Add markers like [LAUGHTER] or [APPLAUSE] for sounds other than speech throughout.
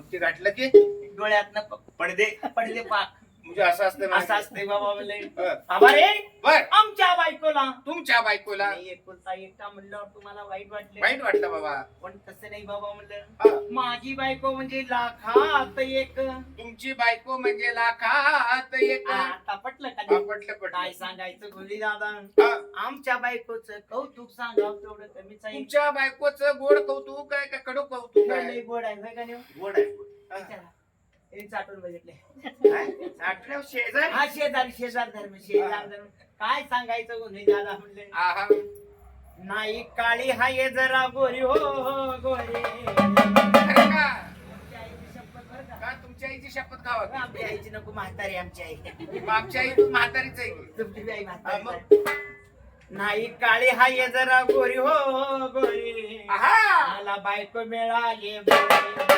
मग ते गाठलं की डोळ्यातनं पडदे पडदे पाक. म्हणजे असं असतं असं असते बाबा म्हणले हं. आबा रे बर. आमच्या बायकोला. तुमच्या बायकोला. नाही, एकुलता एकटा म्हणल्यावर तुम्हाला वाईट वाटले. वाईट वाटलं बाबा. पण तसं नाही बाबा म्हणलं. माझी बायको म्हणजे लाखात एक. तुमची बायको म्हणजे लाखात एक. आता पटलं का नाही? पटलं काय पटलं सांगायचं गुरुजी दादा? हा. आमच्या बायकोचं कौतुक सांगावं तेवढं कमीच आहे. तुमच्या बायकोचं गोड कौतुक आहे का कडू कौतुक लय आहे? गोड आहे होय का नाही? गोड आहे. विचारा. हे चाटून बघितले शेजार हा शेजारी शेजार धर्म शेजार धर्म काय सांगायचं गुरुजी दादा म्हणले आहा नाही काळी हाय जरा गोरी हो हो, गोरी खरं का आमच्या आईची शपथ बरं का? का तुमच्या आईची शपथ खावा? आमच्या आईची नको म्हातारी आमची आई मग आमच्या आई तू म्हातारीच आहे की. तुमची बी आई हा, मग. आहे. नाही काळी हाय जरा गोरी हो हो, गोरी आहा मला बायको मिळाली गोरी.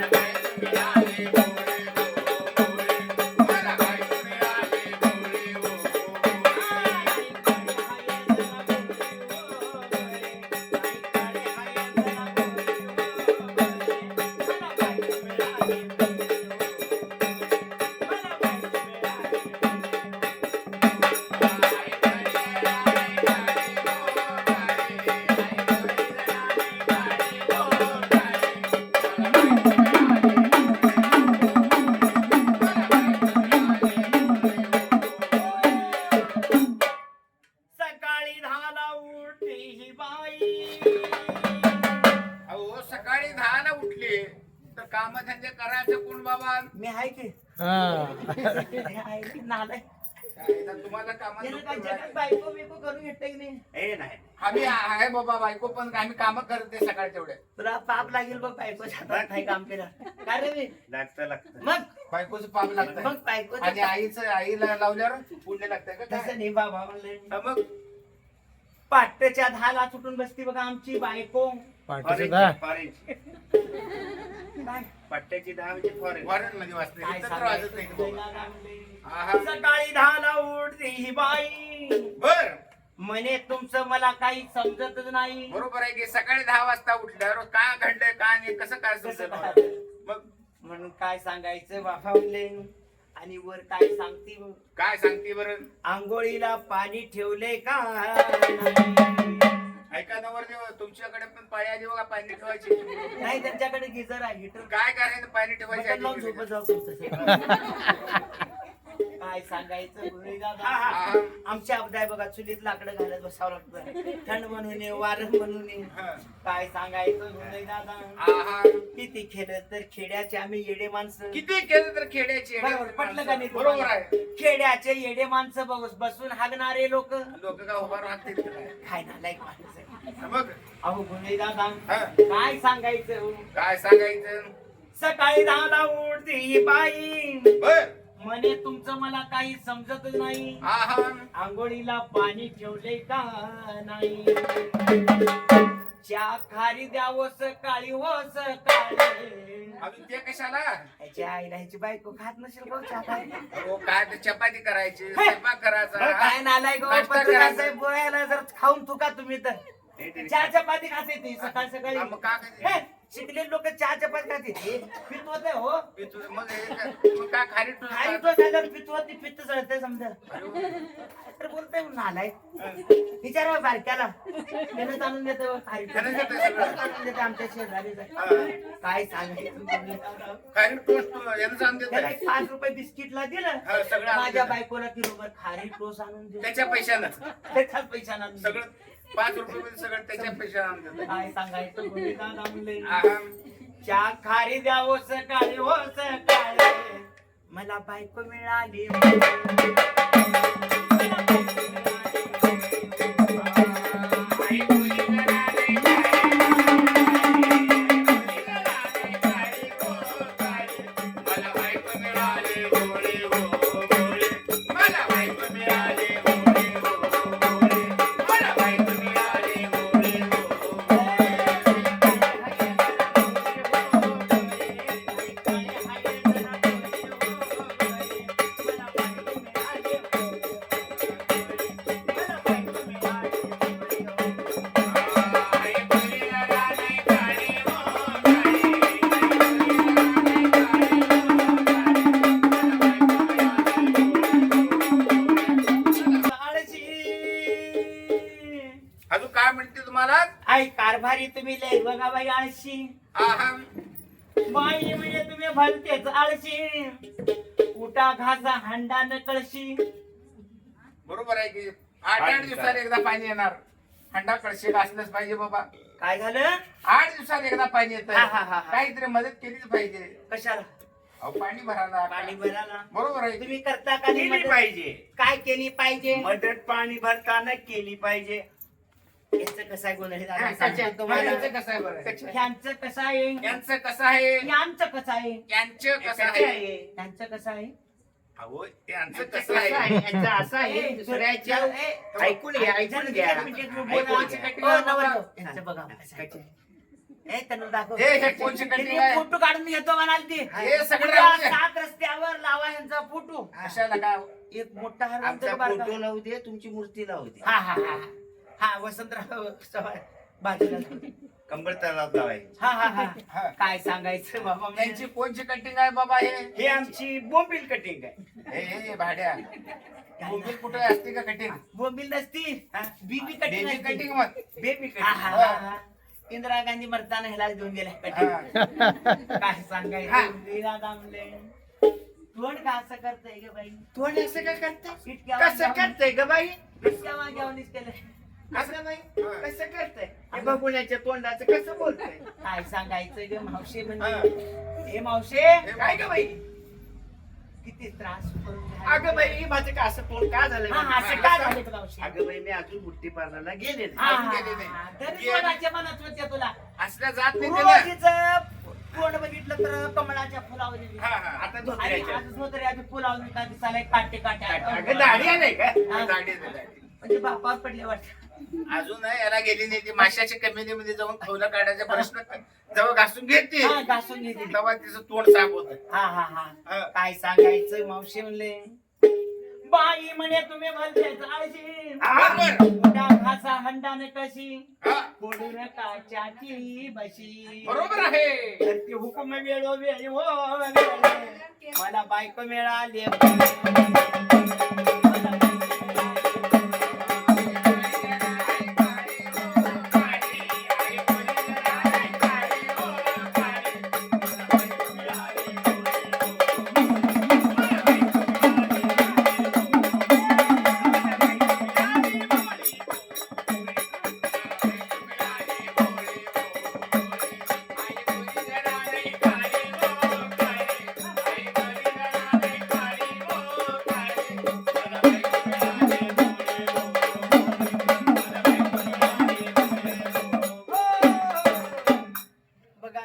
Yeah. कामधंदे करायचं कोण बाबा? मी आहे की. हा. मी आहे की नालाय. तुम्हाला त्यानं काय कामात जगात बायको बिको करून घेतलं की नाही? हे नाही. आम्ही आहे बाबा बायको पण आम्ही काम करते सकाळी तेवढे. तुला पाप लागेल बघ बायको हातात नाही काम केलं. काय रे मी? लागतं लागतं. मग? बायकोचं पाप लागतं. मग बायको आणि आईचं आईला लावल्यावर पुण्य लागतं का तसं? नाही बाबा म्हणले हा मग? पाट्याच्या दहाला सुटून बसती बघा आमची बायको. फॉरेन काय पट्ट्याची दहा म्हणजे फॉरेन फॉरेन मध्ये वाचते काय इथं तर वाजत नाही सांगायचं बाबा. म्हणले. आहा. सकाळी दहाला उठते ही बाई बर म्हणे तुमचं मला काही समजतच नाही बरोबर आहे की सकाळी दहा वाजता उठल्यावर का घडलंय का नाही कसं काय कसं समजेल? काय? मग म्हणून काय सांगायचं म्हणले आणि वर काय सांगते. काय सांगते बरं आंघोळीला पाणी ठेवले का ऐका नवर देव तुमच्याकडे पण पाळी आली बघा पाणी ठेवायची. नाही त्यांच्याकडे गिझर आहे हिटर काय करायचं पाणी ठेवायची बटन लावून आधी? झोपत जाऊ तुमचं. काय [LAUGHS] सांगायचं दादा. आमच्या अब्दाय बघा चुलीत लाकडं घालत बसावं लागतं थंड म्हणून वारं म्हणून. काय सांगायचं दादा. किती केलं तर खेड्याचे आम्ही येडे माणसं किती केलं तर खेड्याची बरोबर पटलं का नाही बरोबर? आहे खेड्याचे येडे माणसं बघ- बसून हागणारे लोक लोक का उभा राहतील काय? ना लाईक माणसं मग अहो दादा. काय सांगायचं? काय सांगायचं सकाळी दहाला उठते बाई म्हणे तुमचं मला काही समजतच नाही. आंघोळीला पाणी ठेवले का नाही? चहा खारी द्यावं सकाळी हो सकाळी अजून ते कशाला? ह्याच्या आईला ह्याची बायको खात नसेल बघ चहा खारी. अहो काय ते चपाती करायची? स्वयंपाक बरं, करायचा काय नालाय गो? नाश्ता करायचा. बोलायला जर खाऊन तुका तुम्ही तर? चहा चपाती खाते ती सकाळ सकाळी. हा, मग का खाते? हे, शिकलेले लोक चहा चपाती खाते पित्वत हो पितू- मग हे. काय- मग काय खारी टोस्ट खाली तो झाल्यावर पित्वत पित्त चढते समजा. तर बोलतोय नालाय विचारा बारक्याला. त्यानं आणून देतो खारी त्यानं देतं. सगळं. आणून देतो आमच्या शेजारीचा काय सांगायचं खारी टोस्ट यानं सांग देत त्याला एक पाच रुपये बिस्किटला दिलं. हा, सगळं आणून माझ्या. बायकोला किलोभर खारी टोस आणून दिलं. त्याच्या पैशानं त्याच्याच पैशानं आणून दिलं. सगळं पाच रुपये सगळं त्याच्या पैशानं आणून देतं. काय सांगायचं दादा द्यावं सकाळी हो सकाळी. मला बायको मिळाली. आळशी. आहा. बाई म्हणजे तुम्ही भलतेच आळशी. उठा घासा हंडा न कळशी. बरोबर आहे की? आठ आठ दिवसाला एकदा पाणी येणार. थंडा कळशी असलंच पाहिजे बाबा. काय झालं? आठ दिवसाला एकदा पाणी येत. हा, हा, हा, हा. काहीतरी मदत केलीच पाहिजे. कशाला? अहो पाणी भरायला. पाणी भरायला. बरोबर आहे? तुम्ही करता का नाही केली मदत? पाहिजे. काय केली पाहिजे? मदत पाणी भरताना केली पाहिजे. यांचं कसं आहे गोंधळी हा, दादा सांगतो कशा- तुम्हाला यांचं कसं आहे बरं ह्यांचं कसं आहे? यांचं कसं आहे? यांचं कसं आहे? यांचं कसं आहे? कसं आहे? अहो त्यांचं यांचं कसं आहे? आहे? यांचं असं आहे? ए, दुसऱ्याच्या ए, ऐकून घ्या घ्या? यांचं बघा दाखव. हे, हे कोणची आहे? फोटो काढून घेतो म्हणाल ती. हे सगळं राहू. सात रस्त्यावर लावा यांचा फोटो. कशाला काय एक मोठा हार आमचा म्हणतो बारका. फोटो लावू दे तुमची मूर्ती लावू दे. हा हा हा. हा वसंतराव चव्हाण. बाजूला कंबर तलाव हा हा हा. काय सांगायचं बाबा त्यांची कोणची कटिंग आहे बाबा हे? हे आमची बोंबील कटिंग आहे. हे हे भाड्या. बोंबील कुठे असते का कटिंग बोंबील नसती. बीबी कटिंग बेबी असती. कटिंग मग. बेबी हा, कटिंग हा, हा, हा. इंदिरा गांधी मरताना ह्याला देऊन गेल्या कटिंग हा. काय हा. सांगायचं इंदिरा दामले तोंड का असं करतय ग बाई? तोंड असं काय करताय? इतक्या कसं करताय ग बाई? इतक्या वाजवूनच केलंय कसं बाई कसं करताय? हे बघुण्याच्या तोंडाचं कसं बोलताय? काय सांगायचं ग मावशे. म्हणजे? हे. मावशे? काय ग बाई? किती त्रास करून अगं बाई माझं का असं तोंड का झालं? हा, असं का झालं मावशे? अगं बाई मी अजून बुट्टी पार्लरला गेले नाही. हा, हा, नाही. हा. तरी. कोणाच्या मनात होते तुला? असल्या जात नाही त्याला रोजीचं तोंड बघितलं तर कमळाच्या फुलावर. हा हा आता आणि धोत्र्याच्या आजच होतं रे, आधी फुलावर दिसला, दिसायला काटे काटे अगं दाढी आलाय का? हा. दाढी आहे, दाढी आहे. म्हणजे बापावर पडले वाटत. अजून याला गेली नाही. ती माशाच्या कमिटीमध्ये जाऊन खवलं काढायचा प्रश्न जेव्हा घासून घेते. हा घासून घेतली तेव्हा तिचं तोंड साफ होत. हा हा हा. हा. काय सांगायचं मावशी म्हणले? बाई म्हणे तुम्ही बरोबर मोठा घासा हंडाने कशी हा, फोडून काच्याची बशी. बरोबर आहे. तर ती हुकुम हो. मला बायको मिळाली.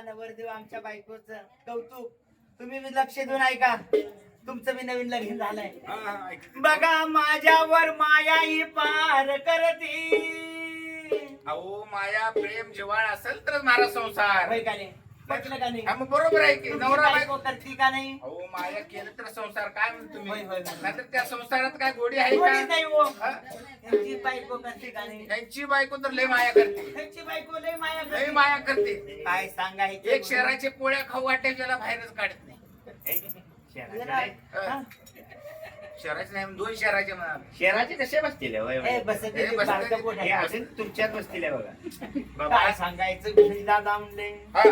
नवरदेव आमच्या बायकोच कौतुक. तुम्ही बी लक्ष देऊन ऐका. तुमचं बी नवीन लग्न झालंय. बघा माझ्यावर माया ही पार करती अहो माया प्रेम जिवाळ असेल तर मारा संसार. होय का नाही? पटलं का नाही? हा, मग बरोबर आहे की तुमची नवरा बायको बायको करती का नाही. अहो माया केलं तर संसार काय म्हणतो तुम्ही? होय, होय, होय. नाहीतर त्या संसारात काय गोडी आहे कोणीच का नाही हो. हा? त्यांची बायको करते का नाही. त्यांची बायको तर लय माया करते. त्यांची बायको लय माया लय करते माया करते. काय सांगायचं एक शहराचे पोळ्या खाऊ वाटे त्याला बाहेरच काढत नाही. शहराचे नाही. हा? शहराचे नाही दोन शहराचे म्हणा शहराचे कसे बसतील ए, ते बारकं पोट हे आहे. अजून तुमच्यात बसतील बघा. बाबा काय सांगायचं? दादा म्हणले. हा.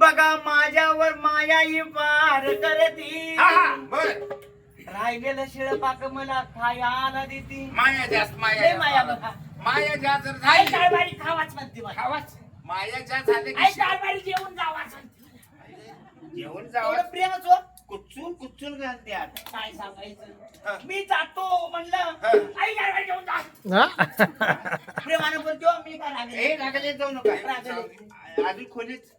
बघा माझ्यावर माया ही पार करती. हा, हा, बर. राहिलेलं शिळ पाक मला खायला देती. माया जास्त माया लय माया जास्त. बघा. माया जास्त जर आई झाली कारभारी खावाच म्हणते मला. खावाच. माया जास्त झाली आई की कारभारी जेवण जावाच म्हणते जेवण एवढं जावं प्रेमच हो कुचून कुचून घालते आता. काय हा. सांगायचं मी जातो म्हणलं हा. आई कारभारी जेवण जा. हा? प्रेमानं बोलतो मी काय हे रागले लागले जाऊ नका. अजून खोलीच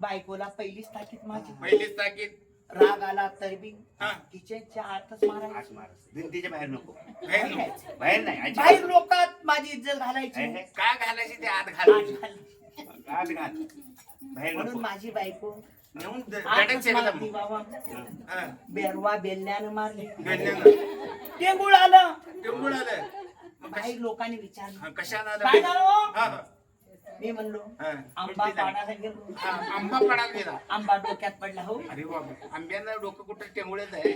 बायकोला पहिलीच ताकीद माझी. पहिलीच ताकीद. राग आला तर बी. हा. किचनच्या आतच मारायची. भिंतीच्या बाहेर नको. बाहेर नको. बाहेर नाही. बाहेर लोकात माझी इज्जत घालायची. काय घालायची? ते आत घालायची. घाल. आत घाल. बाहेर म्हणून नको. माझी बायको नेऊन द- बाबा. हा. बेरवा बेलण्यानं मारली. बेलण्यानं. टेंगुळ आलं टेंबूळ आलं मग काही कश- लोकांनी विचारलं. हा, कशानं आलं? काय झालं? हो? हा, हा. मी म्हणलो हा. आंबा पाडायला गेलो हा, आंबा पडायला गेला आंबा डोक्यात पडला हो अरे बाबा आंब्यानं डोकं कुठं टेंगुळच आहे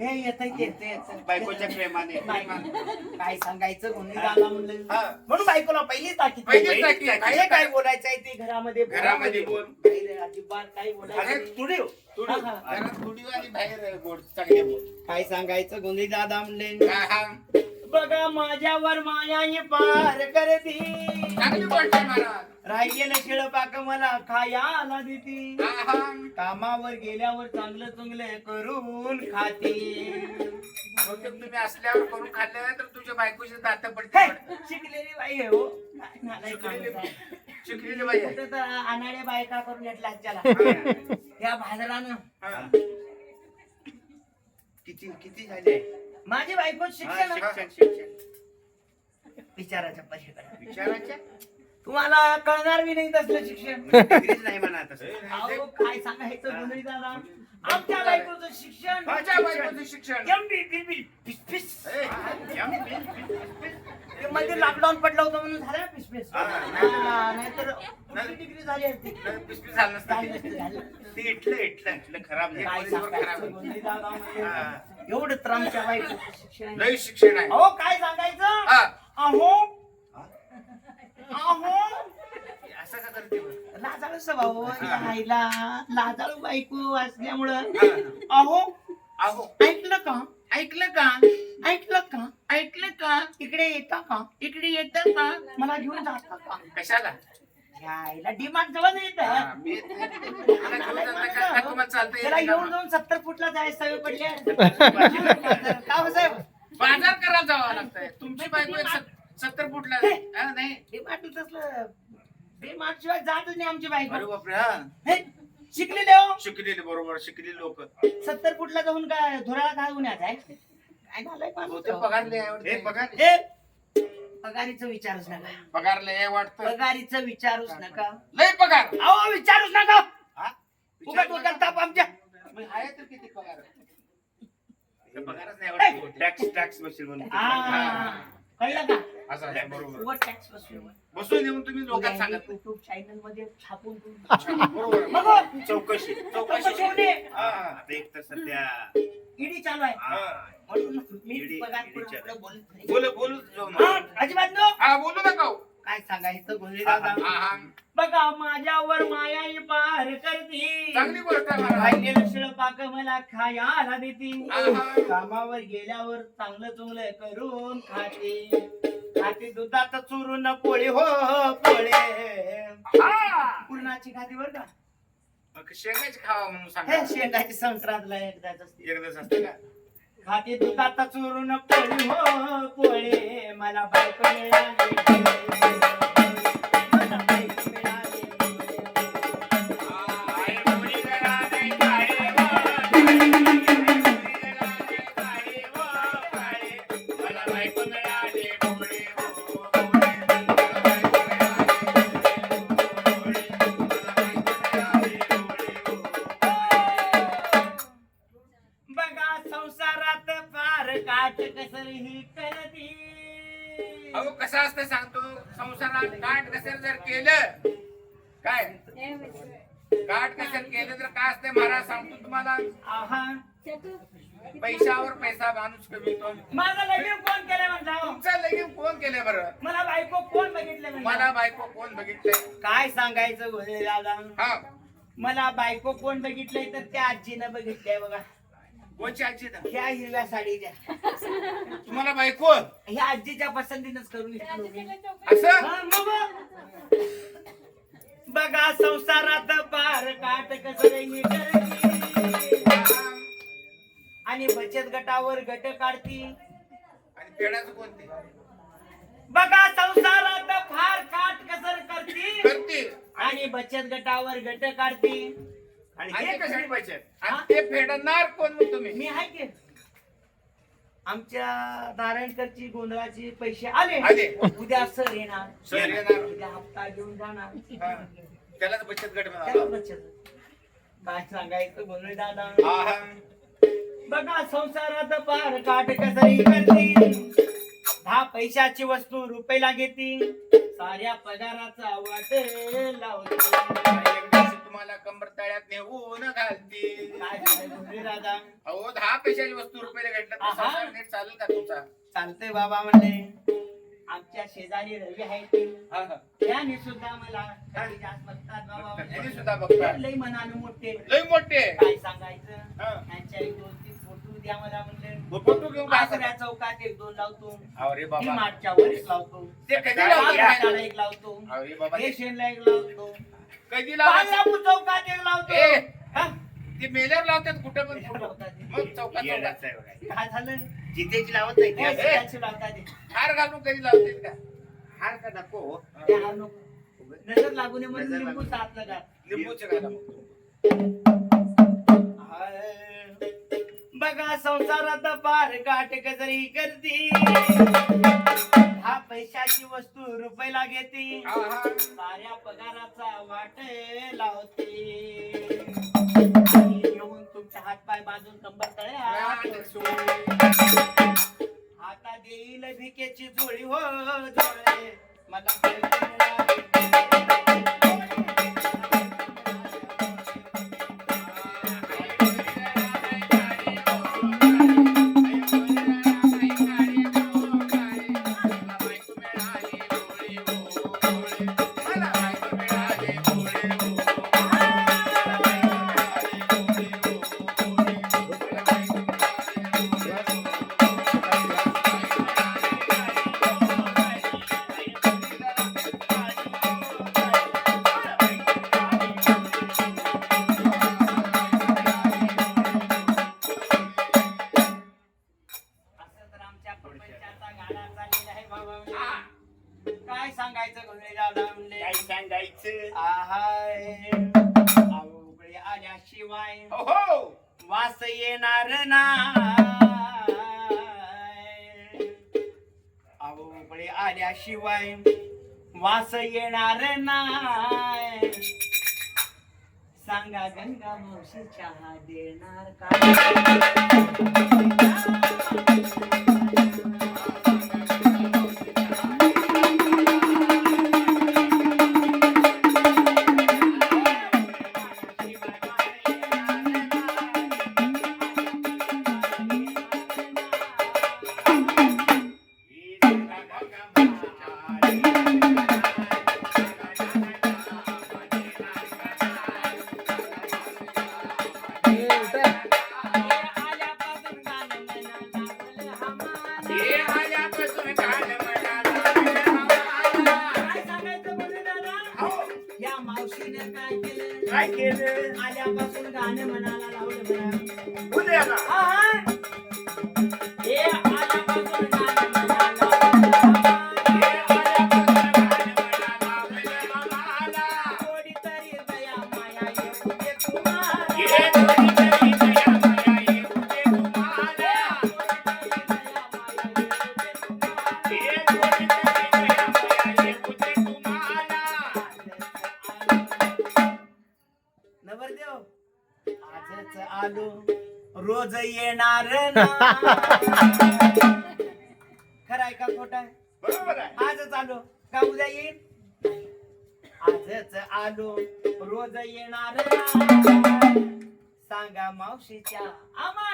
हे येत येते बायकोच्या प्रेमाने प्रेमाने. काय सांगायचं कोणी दादा म्हणलं हा. म्हणून बायकोला पहिलीच ताकीद पहिलीच केली. ताकीद. काय काय बोलायचं आहे ते घरामध्ये बोला. घरामध्ये बोल. बाहेर अजिबात अरे बोलायचं हो. हा, हा. घरात तुडी आणि बाहेर गोड चांगले बोल. काय सांगायचं गोंधळी दादा म्हणले हा, हा. बघा माझ्यावर माया पार करती. चांगली गोष्ट आहे महाराज. राहिलेलं शिळपाक मला खायाला देती. कामावर गेल्यावर चांगलं चांगलं करून खाती. बहुतेक तुम्ही असल्यावर करून खाल्लं तर तुझ्या बायकोचे दात हे, पडते. शिकलेली बाई आहे हो. काय नालायक माणूस आहे. शिकलेली बाई आहे. कुठं तर अनाड्या बायका करून घेतल्या त्याला. या भाजरानं हा. किती किती झाले? माझी बायको हा, शिक्षण शिक्षण शिक्षण. विचाराच्या पलीकडे. विचाराच्या तुम्हाला कळणार बी नाही तसलं शिक्षण डिग्रीच नाही म्हणा तसं अहो, काय सांगायचं गुंडळी दादा आमच्या बायकोचं शिक्षण माझ्या बायकोचं शिक्षण एम बी बी बी फिस फिस A, M, bill, bill, bill. ते मध्ये लॉकडाऊन पडलं होतं म्हणून झालं ना फिस फिस हा. हा, नाहीतर डिग्री झाली असती नाही, झालं झाली नसतं. नसती, झाली. ते इटलं इटलं इटलं खराब नाही काय खराब सांगायचं आहे. गुंडळी दादा म्हणजे. हा. एवढं तर आमच्या बायकोचं शिक्षण आहे. लय शिक्षण आहे अहो काय सांगायचं हा. अहो अहो. असं का करते बरं? लाजाळू स्वभाव राहिला लाजाळू बायको असल्यामुळं. हा. अहो अहो. ऐकलं का? ऐकलं का? ऐकलं का? ऐकलं का? इकडे येता का? इकडे येतं का? मला घेऊन जाता का? कशाला? यायला डिमांड जवळ येत. हा, मी तुला घेऊन जाता का? का तुम्हाला चालता त्याला येत येऊन जाऊन सत्तर फुटला जायचं सवय पडली का हो साहेब बाजार करा जावं लागतंय. तुमची बायको एक सत- सत्तर फुटला. हा, नाही. तसलं जातच नाही आमची बायको अरे बापरे हा. हे, शिकलेले हो. शिकलेले बरोबर शिकलेले लोक. सत्तर फुटला जाऊन काय धुराळा घालून यायचा आहे? काय झालंय माणूस? हे पगार हे, पगारीचं विचारूच नका. पगार लय वाटतं. पगारीचं विचारूच नका. लय पगार. अहो विचारूच नका. हा? ताप आमच्या. मग आहे तर किती पगार? पगारच नाही आवडत टॅक्स टॅक्स बसेल म्हणून. हा, कळलं का असं आहे, बरोबर उगा टॅक्स बसलो बसून येऊन तुम्ही लोकांना सांगत युट्यूब चॅनलमध्ये छापून तू- बरोबर बघ, चौकशी चौकशी होणे. हा, आता एक तर सध्या ईडी चालू आहे हा. म्हणून मी ईडी- पगार ईडीच्या. पुढं बोलत नाही. बोल बोलू जाऊ हा, नका. अजिबात नो हा बोलू नका हो. काय सांगायचं हा, हा, हा. बघा माझ्यावर माया पार करती. चांगली गोष्ट आहे महाराज. राहिलेलं शिळपाक मला खायला देती. हा, हा. कामावर गेल्यावर चांगलं चुंगलं करून खाते. खाते दुधात चुरून पोळे हो पोळे. हा. पूर्णाची खाती बर का? मग शेंगाची खावा म्हणून हे सांगा. शेंगाची संक्रांतला एकदाच असते. एकदाच असते का? खाती दुधात चुरून पोळी हो पोळे. मला बायको मिळाली. संसारात काट कसेर जर केलं काय? काट कसेर केलं तर काय असते महाराज? सांगतो तुम्हाला. पैशावर पैसा माणूस कमीतो माझं लगीन कोण केलं म्हणता तुमचं लगीन कोण केलं बरं? मला बायको कोण बघितलं मला बायको कोण बघितलंय? काय सांगायचं दादा हा. मला बायको कोण बघितलंय तर त्या आजीनं बघितलंय बघा. कोणची आजी ना ह्या हिरव्या साडीच्या तुम्हाला बायको? ह्या आजीच्या पसंतीनंच करून घेतलो मी. असं? हा, मग. बघा संसारात पार काट कसरही करती. आणि बचत गटावर गट काढती. आणि पेडाचं कोणते? बघा संसारात फार काट कसर करती. करते आणि बचत गटावर गट काढती. आणि हे कशाने पैसे? आणि ते फेडणार कोण मग तुम्ही? मी आहे की. आमच्या नारायणकरची गोंधळाची पैसे आले. आले. उद्या सर येणार. सर येणार. उद्या हप्ता घेऊन जाणार. हा. त्यालाच बचत गट त्याला म्हणाला बचत काय सांगायचं गोंधळी दादा? बघा संसारात पार काट कसरी करती दहा पैशाची वस्तू रुपयाला घेती साऱ्या पगाराचा वाट लावती मला कंबर तळ्यात नेऊन घालती. काय अहो दहा पैशाची वस्तू रुपयाला भेटला तर आहा. संसार नीट चालेल का तुमचा? चालतंय बाबा म्हणले. आमच्या शेजारी रवी आहे ते. हा, हा. त्याने सुद्धा मला काही जास्त बघतात बाबा त्यांनी म्हणले. सुद्धा बघता. लई मनानं मोठे. लय मोठे. काय सांगायचं? हा. त्यांच्या एक दोन तीन फोटो द्या मला म्हणले. फोटो घेऊन काय आसऱ्या? चौकात एक दोन लावतो. अरे बाबा. मागच्या वरीस लावतो. ते कधी लावते? एक लावतो. अरे बाबा ते स्टेशनला एक लावतो. कधी लावायचं चौकात एक लावतो ए. हा? ते मेल्यावर लावतात कुठं पण ते. मग चौकात चौकात येडाचं आहे बघा. काय झालं जितेची लावत नाही त्या ते. त्याची लावतात ते. हार घालून कधी लावतात का हार का नको नको. नजर लागू नये म्हणून नजर लिंबू लागू. का लिंबूचे घाला मग. बघा संसारात पार गाठ कजरी करती हा पैशाची वस्तू रुपयाला घेते. आहा. साऱ्या पगाराचा वाट लावते. येऊन तुमच्या हातपाय बाजून कंबर तळ्या आता देईल भिकेची जोडी हो जोळे मला येणार नाय. सांगा गंगा मावशी चहा देणार का? केलं आल्यापासून गाणं म्हणायला लावलं बोलूया ना. आहा. हे नवरदेव आजच आलो. रोज येणार ना. खरंय का खोट आहे? बरोबर आहे. आजच आलो. का उद्या येईल आजच आलो. रोज येणार ना. सांगा मावशीच्या आम्हा